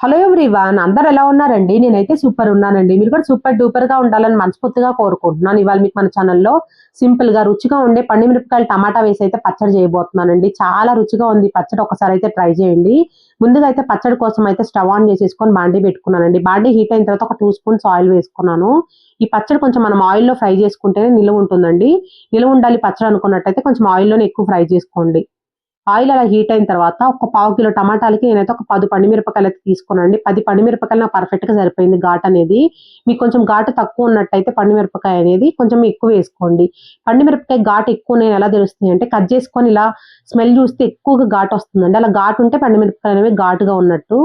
Hello everyone అందరు ఎలా ఉన్నారండి? నేనైతే సూపర్ ఉన్నానండి. మీరు కూడా సూపర్ డూపర్గా ఉండాలని మనస్ఫూర్తిగా కోరుకుంటున్నాను. ఇవాళ మీకు మన ఛానల్లో సింపుల్గా రుచిగా ఉండే పండు మిరపకాయలు టమాటా వేసి అయితే పచ్చడి చేయబోతున్నానండి. చాలా రుచిగా ఉంది. పచ్చడి ఒకసారి అయితే ట్రై చేయండి. ముందుగా అయితే పచ్చడి కోసం అయితే స్టవ్ ఆన్ చేసేసుకొని బాండీ పెట్టుకున్నానండి. బాండీ హీట్ అయిన తర్వాత ఒక టూ స్పూన్స్ ఆయిల్ వేసుకున్నాను. ఈ పచ్చడి కొంచెం మనం ఆయిల్లో ఫ్రై చేసుకుంటేనే నిలువ ఉంటుందండి. నిలువ ఉండాలి పచ్చడి అనుకున్నట్టయితే కొంచెం ఆయిల్లోనే ఎక్కువ ఫ్రై చేసుకోండి. ఆయిల్ అలా హీట్ అయిన తర్వాత ఒక పావు కిలో టమాటాలకి నేనైతే ఒక పది పండుమిరపకాయలు అయితే తీసుకున్నానండి. పది పండుమిరపకాయలు నాకు పర్ఫెక్ట్గా సరిపోయింది ఘాట్ అనేది. మీకు కొంచెం ఘాటు తక్కువ ఉన్నట్టయితే పండుమిరపకాయ అనేది కొంచెం ఎక్కువ వేసుకోండి. పండుమిరపకాయ ఘాటు ఎక్కువ నేను ఎలా తెలుస్తుంది అంటే కట్ చేసుకొని ఇలా స్మెల్ చూస్తే ఎక్కువగా ఘాటు వస్తుందండి. అలా ఘాటు ఉంటే పండుమిరపకాయలు అనేవి ఘాటుగా ఉన్నట్టు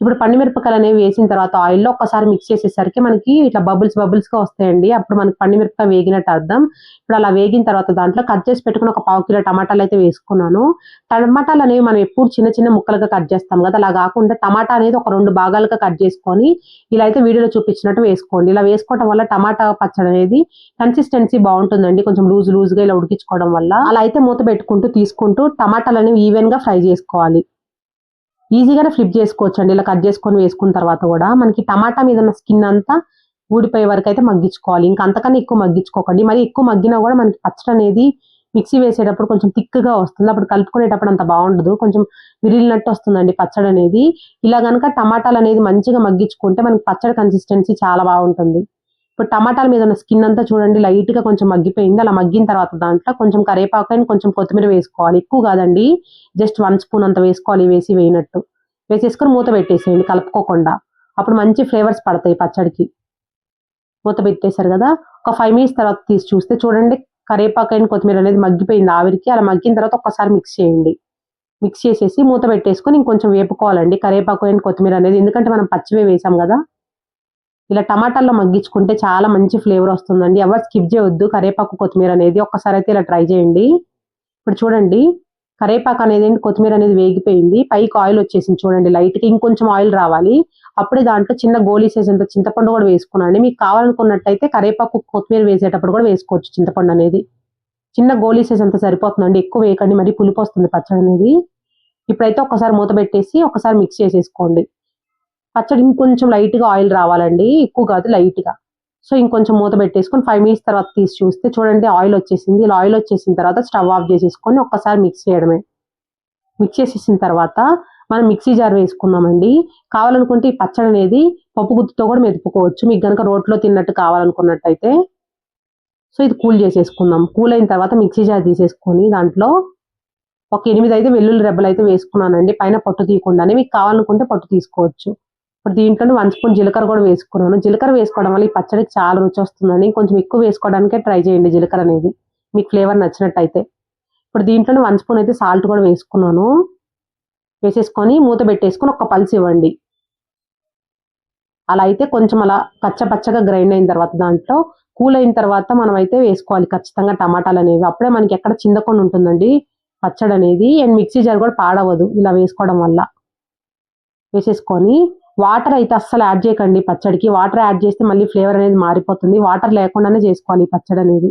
ఇప్పుడు పండుమిరపకాయలు అనేవి వేసిన తర్వాత ఆయిల్లో ఒక్కసారి మిక్స్ చేసేసరికి మనకి ఇట్లా బబుల్స్ బబుల్స్గా వస్తాయండి. అప్పుడు మనకి పండుమిరపకాయ వేగినట్టు అర్థం. ఇప్పుడు అలా వేగిన తర్వాత దాంట్లో కట్ చేసి పెట్టుకుని ఒక పావు కిలో టమాటాలు అయితే వేసుకున్నాను. టమాటాలు అనేవి మనం ఎప్పుడు చిన్న చిన్న ముక్కలుగా కట్ చేస్తాం కదా. అలా కాకుండా టమాటా అనేది ఒక రెండు భాగాలుగా కట్ చేసుకొని ఇలా అయితే వీడియోలో చూపించినట్టు వేసుకోండి. ఇలా వేసుకోవడం వల్ల టమాటా పచ్చడి అనేది కన్సిస్టెన్సీ బాగుంటుందండి. కొంచెం లూజ్ లూజ్గా ఇలా ఉడికించుకోవడం వల్ల. అలా అయితే మూత పెట్టుకుంటూ తీసుకుంటూ టమాటాలు అనేవి ఈవెన్గా ఫ్రై చేసుకోవాలి. ఈజీగానే ఫ్లిప్ చేసుకోవచ్చు అండి ఇలా కట్ చేసుకొని వేసుకున్న తర్వాత కూడా మనకి టమాటా మీద ఉన్న స్కిన్ అంతా ఊడిపోయే వరకు అయితే మగ్గించుకోవాలి. ఇంకా అంతకన్నా ఎక్కువ మగ్గించుకోకండి. మరి ఎక్కువ మగ్గినా కూడా మనకి పచ్చడి అనేది మిక్సీ వేసేటప్పుడు కొంచెం థిక్గా వస్తుంది. అప్పుడు కలుపుకునేటప్పుడు అంత బాగుండదు. కొంచెం విరిలినట్టు వస్తుందండి పచ్చడి అనేది ఇలా కనుక టమాటాలు అనేది మంచిగా మగ్గించుకుంటే మనకి పచ్చడి కన్సిస్టెన్సీ చాలా బాగుంటుంది. ఇప్పుడు టమాటాల మీద ఉన్న స్కిన్ అంతా చూడండి లైట్గా కొంచెం మగ్గిపోయింది. అలా మగ్గిన తర్వాత దాంట్లో కొంచెం కరేపాకు అండ్ కొంచెం కొత్తిమీర వేసుకోవాలి. ఎక్కువ కాదండి జస్ట్ వన్ స్పూన్ అంత వేసుకోవాలి వేసి వేయినట్టు. వేసేసుకొని మూత పెట్టేసేయండి కలుపుకోకుండా. అప్పుడు మంచి ఫ్లేవర్స్ పడతాయి పచ్చడికి. మూత పెట్టేశారు కదా ఒక ఫైవ్ మినిట్స్ తర్వాత తీసి చూస్తే చూడండి కరేపాకు అయిన కొత్తిమీర అనేది మగ్గిపోయింది ఆవిరికి. అలా మగ్గిన తర్వాత ఒక్కసారి మిక్స్ చేయండి. మిక్స్ చేసేసి మూత పెట్టేసుకొని ఇంకొంచెం వేపుకోవాలండి కరేపాకు అయిన కొత్తిమీర అనేది. ఎందుకంటే మనం పచ్చివే వేసాం కదా ఇలా టమాటాల్లో మగ్గించుకుంటే చాలా మంచి ఫ్లేవర్ వస్తుందండి. ఎవరు స్కిప్ చేయొద్దు. కరేపాకు కొత్తిమీర అనేది ఒక్కసారి అయితే ఇలా ట్రై చేయండి. ఇప్పుడు చూడండి. కరేపాకు అనేది కొత్తిమీర అనేది వేగిపోయింది. పైకి ఆయిల్ వచ్చేసింది చూడండి లైట్ ఇంకొంచెం ఆయిల్ రావాలి. అప్పుడే దాంట్లో చిన్న గోలీ వేసేంత చింతపండు కూడా వేసుకున్నాను మీకు కావాలనుకున్నట్టయితే కరేపాకు కొత్తిమీర వేసేటప్పుడు కూడా వేసుకోవచ్చు చింతపండు అనేది. చిన్న గోలీ అంత సరిపోతుందండి. ఎక్కువ వేయకండి. మరి పులిపోస్తుంది పచ్చడి అనేది. ఇప్పుడైతే ఒకసారి మూత పెట్టేసి ఒకసారి మిక్స్ చేసేసుకోండి. పచ్చడి ఇంకొంచెం లైట్గా ఆయిల్ రావాలండి. ఎక్కువ కాదు లైట్గా సో ఇంకొంచెం మూత పెట్టేసుకొని ఫైవ్ మినిట్స్ తర్వాత తీసి చూస్తే చూడండి ఆయిల్ వచ్చేసింది. ఇలా ఆయిల్ వచ్చేసిన తర్వాత స్టవ్ ఆఫ్ చేసేసుకొని ఒక్కసారి మిక్స్ చేయడమే. మిక్స్ చేసేసిన తర్వాత మనం మిక్సీ జార్ వేసుకున్నామండి. కావాలనుకుంటే ఈ పచ్చడి అనేది పప్పు గుత్తుతో కూడా మెదుపుకోవచ్చు. మీకు కనుక రోట్లో తిన్నట్టు కావాలనుకున్నట్టయితే. సో ఇది కూల్ చేసేసుకుందాం. కూల్ అయిన తర్వాత మిక్సీ జార్ తీసేసుకొని దాంట్లో ఒక ఎనిమిది అయితే వెల్లుల్లి రెబ్బలు అయితే వేసుకున్నానండి. పైన పట్టు తీయకుండానే. మీకు కావాలనుకుంటే పట్టు తీసుకోవచ్చు. ఇప్పుడు దీంట్లోనే వన్ స్పూన్ జీలకర్ర కూడా వేసుకున్నాను. జీలకర్ర వేసుకోవడం వల్ల ఈ పచ్చడికి చాలా రుచి వస్తుందండి. కొంచెం ఎక్కువ వేసుకోవడానికే ట్రై చేయండి జీలకర్ర అనేది. మీకు ఫ్లేవర్ నచ్చినట్టయితే. ఇప్పుడు దీంట్లోనే వన్ స్పూన్ అయితే సాల్ట్ కూడా వేసుకున్నాను. వేసేసుకొని మూత పెట్టేసుకొని ఒక పల్స్ ఇవ్వండి. అలా అయితే కొంచెం అలా పచ్చ పచ్చగా గ్రైండ్ అయిన తర్వాత దాంట్లో కూల్ అయిన తర్వాత మనం అయితే వేసుకోవాలి ఖచ్చితంగా టమాటాలు అనేవి. అప్పుడే మనకి ఎక్కడ చిందకుండా ఉంటుందండి. పచ్చడి అనేది అండ్ మిక్సీ జార్ కూడా పాడవదు ఇలా వేసుకోవడం వల్ల. వేసేసుకొని వాటర్ అయితే అస్సలు యాడ్ చేయకండి పచ్చడికి. వాటర్ యాడ్ చేస్తే మళ్ళీ ఫ్లేవర్ అనేది మారిపోతుంది. వాటర్ లేకుండానే చేసుకోవాలి ఈ పచ్చడి అనేది.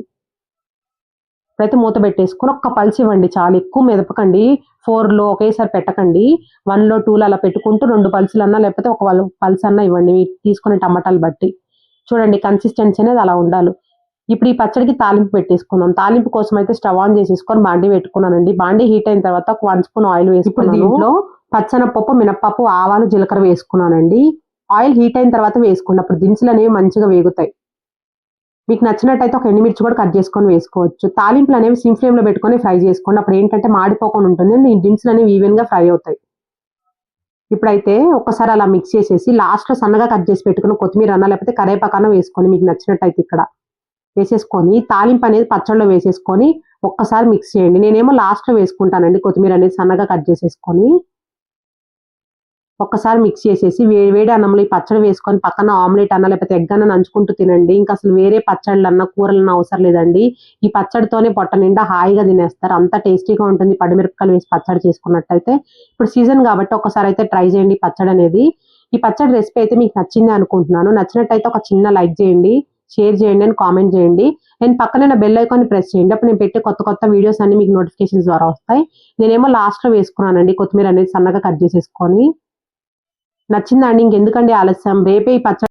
ఇప్పుడైతే మూత పెట్టేసుకొని ఒక్క పల్స్ ఇవ్వండి చాలా. ఎక్కువ మెదపకండి. ఫోర్లో ఒకేసారి పెట్టకండి. వన్లో టూలో అలా పెట్టుకుంటూ రెండు పల్సులు అన్నా లేకపోతే ఒక పల్స్ అన్నా ఇవ్వండి. తీసుకునే టమాటాలు బట్టి. చూడండి కన్సిస్టెన్సీ అనేది అలా ఉండాలి. ఇప్పుడు ఈ పచ్చడికి తాలింపు పెట్టేసుకుందాం. తాలింపు కోసం అయితే స్టవ్ ఆన్ చేసేసుకొని బాండీ పెట్టుకున్నానండి. బాండీ హీట్ అయిన తర్వాత ఒక వన్ స్పూన్ ఆయిల్ వేసుకుని దీంట్లో పచ్చనపప్పు మినప్పప్పు ఆవాలు జీలకర్ర వేసుకున్నానండి. ఆయిల్ హీట్ అయిన తర్వాత వేసుకోండి అప్పుడు దినుసులు అనేవి మంచిగా వేగుతాయి. మీకు నచ్చినట్టయితే ఒక ఎండుమిర్చి కూడా కట్ చేసుకొని వేసుకోవచ్చు. తాలింపులు అనేవి సిమ్ ఫ్లేమ్లో పెట్టుకొని ఫ్రై చేసుకోండి. అప్పుడు ఏంటంటే మాడిపోకుండా ఉంటుంది. ఈ దినుసులు అనేవి ఈవెన్గా ఫ్రై అవుతాయి. ఇప్పుడైతే ఒక్కసారి అలా మిక్స్ చేసేసి లాస్ట్లో సన్నగా కట్ చేసి పెట్టుకుని కొత్తిమీర అన్న లేకపోతే కరేపాకన్న వేసుకోండి మీకు నచ్చినట్టయితే ఇక్కడ వేసేసుకొని తాలింపు అనేది పచ్చళ్ళలో వేసేసుకొని ఒక్కసారి మిక్స్ చేయండి. నేనేమో లాస్ట్లో వేసుకుంటానండి కొత్తిమీర అనేది సన్నగా కట్ చేసేసుకొని. ఒక్కసారి మిక్స్ చేసేసి వేడి వేడి అన్నంలో ఈ పచ్చడి వేసుకొని పక్కన ఆమ్లెట్ అన్న లేకపోతే ఎగ్ అన్న నంచుకుంటూ తినండి. ఇంకా అసలు వేరే పచ్చళ్ళు అన్న కూరలన్న అవసరం లేదండి. ఈ పచ్చడితోనే పొట్ట నిండా హాయిగా తినేస్తారు. అంత టేస్టీగా ఉంటుంది పడిమిరపకాయలు వేసి పచ్చడి చేసుకున్నట్టయితే. ఇప్పుడు సీజన్ కాబట్టి ఒకసారి అయితే ట్రై చేయండి పచ్చడి అనేది. ఈ పచ్చడి రెసిపీ అయితే మీకు నచ్చింది అనుకుంటున్నాను. నచ్చినట్టయితే ఒక చిన్న లైక్ చేయండి షేర్ చేయండి అని కామెంట్ చేయండి. నేను పక్కనే బెల్ ఐకాన్ ప్రెస్ చేయండి. అప్పుడు నేను పెట్టే కొత్త కొత్త వీడియోస్ అన్ని మీకు నోటిఫికేషన్స్ ద్వారా వస్తాయి. నేనేమో లాస్ట్లో వేసుకున్నానండి కొత్తిమీర అనేది సన్నగా కట్ చేసేసుకొని. నచ్చిందండి ఇంకెందుకండి ఆలస్యం? రేపే ఈ పచ్చడి